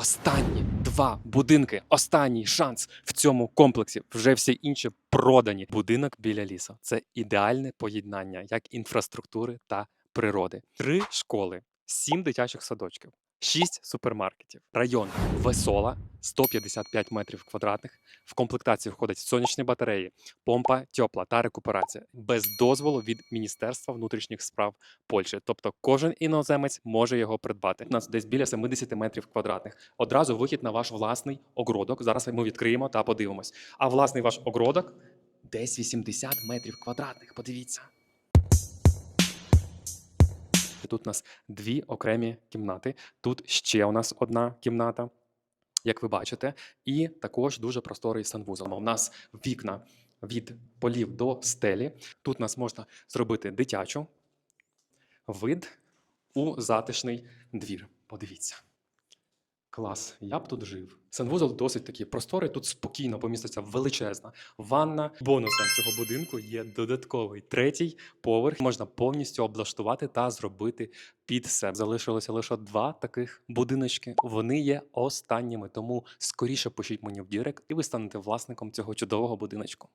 Останні два будинки, останній шанс в цьому комплексі. Вже всі інші продані. Будинок біля лісу. Це ідеальне поєднання як інфраструктури та природи. Три школи, сім дитячих садочків, шість супермаркетів. Район Весола, 155 метрів квадратних. В комплектацію входять сонячні батареї, помпа тепла та рекуперація без дозволу від Міністерства внутрішніх справ Польщі. Тобто кожен іноземець може його придбати. У нас десь біля 70 метрів квадратних. Одразу вихід на ваш власний огородок. Зараз ми відкриємо та подивимось. А власний ваш огородок десь 80 метрів квадратних. Подивіться. Тут у нас дві окремі кімнати. Тут ще у нас одна кімната, як ви бачите, і також дуже просторий санвузол. У нас вікна від полів до стелі. Тут у нас можна зробити дитячу вид у затишний двір. Подивіться. Клас, я б тут жив. Санвузол досить такий просторий, тут спокійно поміститься величезна ванна. Бонусом цього будинку є додатковий третій поверх. Можна повністю облаштувати та зробити під себе. Залишилося лише два таких будиночки. Вони є останніми, тому скоріше пишіть мені в Дірект, і ви станете власником цього чудового будиночку.